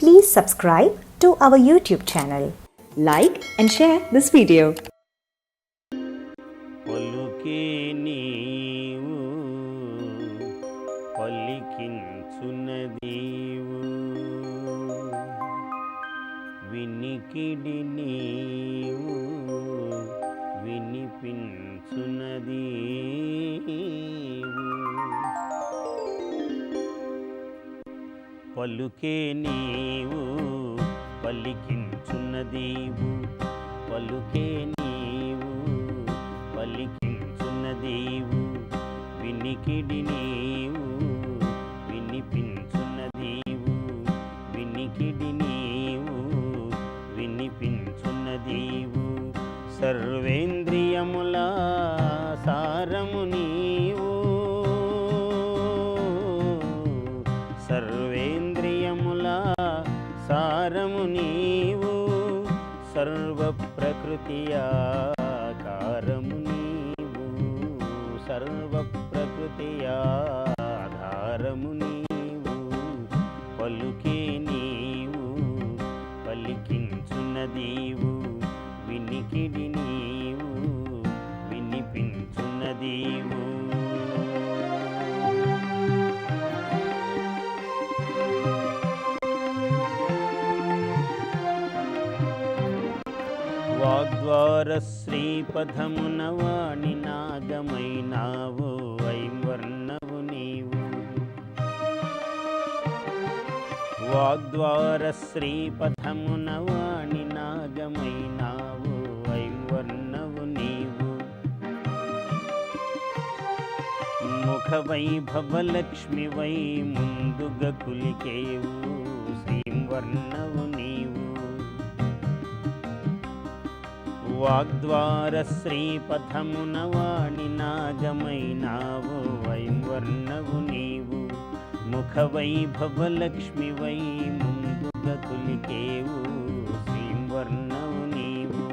Please subscribe to our YouTube channel. Like and share this video. పలుకే నీవు పలికించునదీవు వినికిడి నీవు వినిపించునదీవు పలుకే నీవు పలికించున్నదీవు పలుకే నీవు పలికించున్నదీవు వినికిడి నీవు వినిపించున్నదీవు వినికిడి నీవు వినిపించున్నదీవు సర్వేంద్రియముల సారము నీవు సర్వ ప్రకృతియాకారము నీవు. సర్వ ప్రకృతియాధారము నీవు. పలు వాగ్వార శ్రీపథమున వాణి నాగమైనావు ఐవర్ణవు నీవు. వాగ్వార శ్రీపథమున వాణి నాగమైనావు ఐవర్ణవు నీవు. ముఖ వైభవలక్ష్మి వై ముందుగ కులికేవు శ్రీవర్ణవు వాగ్ద్వార శ్రీపథమున వాణి నాగమైనావు వైవర్ణవు నీవు ముఖవైభవలక్ష్మి వై ముందుగా కులికేవు శ్రీవర్ణవు నీవు.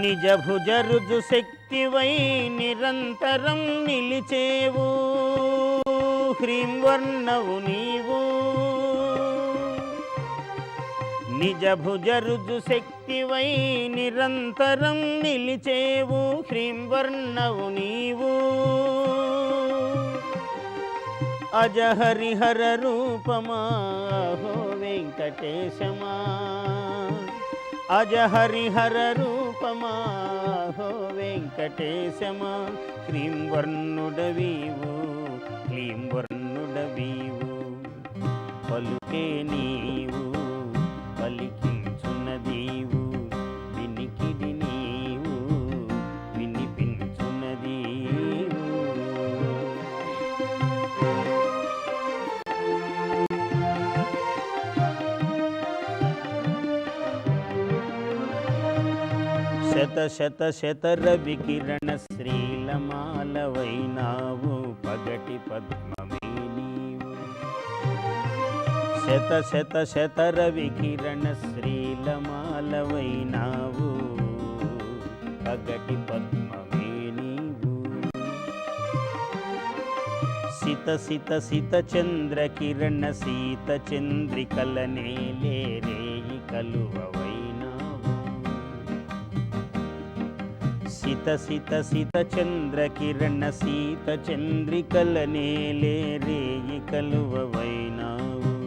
నిజ భుజ రుజు శక్తివై నిరంతరం నిలిచేవు హ్రీం వర్ణవు నీవు. నిజ భుజ రుజు శక్తివై నిరంతరం నిలిచేవు హ్రీం వర్ణవు నీవు. అజహరిహర రూపమా వెంకటేశమా. అజహరిహర రూపమా వెంకటేశమా హ్రీం వర్ణుడవీవు శత శత శత రవి శ్రీలమాలవైనావు. పగటి పద్మమే నీవు. శత శత శతర వికిరణ శ్రీలమాలవైనావు. పగటి పద్మమే నీవు. సిత సిత సిత చంద్ర కిరణ సీత చంద్రికల నేలే రేయి సిత సిత చంద్ర కిరణ సీత చంద్రికల నేలే రేయి కలువవైనావు.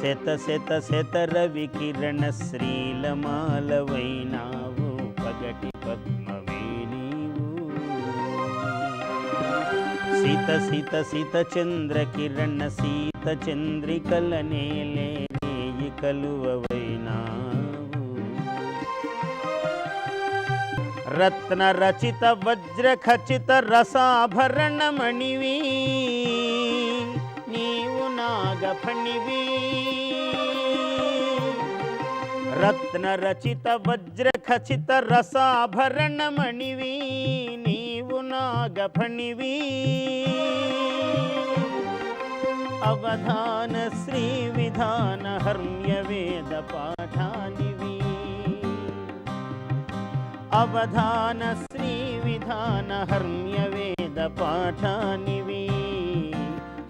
శత శత శత రవి కిరణ శ్రీలమాలవైనావు. పగటి పద్మవే నీవు. సీత సీత సిత చంద్ర కిరణ సీత చంద్రికల నేలే రేయి కలువవైనావు. రత్న రచిత వజ్ర ఖచిత రసాభరణమణివి నీవు నాగఫణివి రత్న రచిత వజ్ర ఖచిత రసాభరణమణివి నీవు నాగఫణివి అవధాన శ్రీ విధాన హర్మ్య వేద పాఠానివి अवधान श्रीविधानहर्म्यवेदपाठानि वि।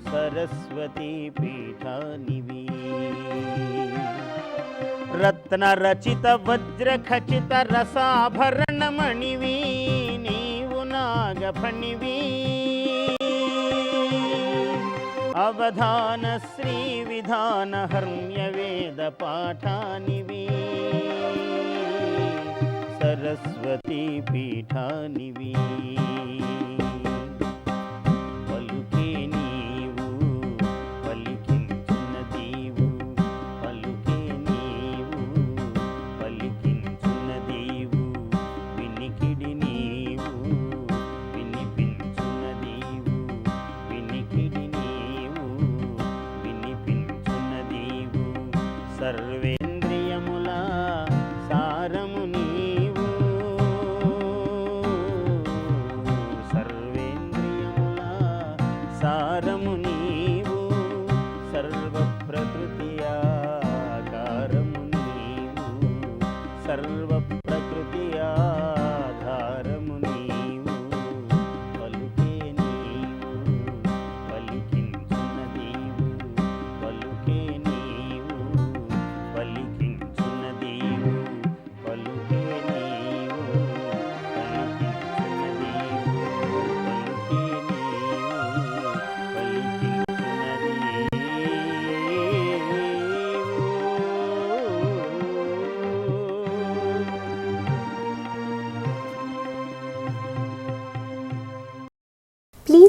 सरस्वतीपीठानि वि। रत्नरचितवज्रखचितरसाभरणमणिवी नीवुनागमणिवी अवधान श्रीविधानहर्म्यवेदपाठानि वि। సరస్వతీ పీఠానివి. పలుకే నీవు పలికించున్న దీవు పలుకే నీవు పలికించున్న దీవు వినికిడి నీవు వినిపించున్న దీవు వినికిడి నీవు వినిపించున్న సర్వే సారమును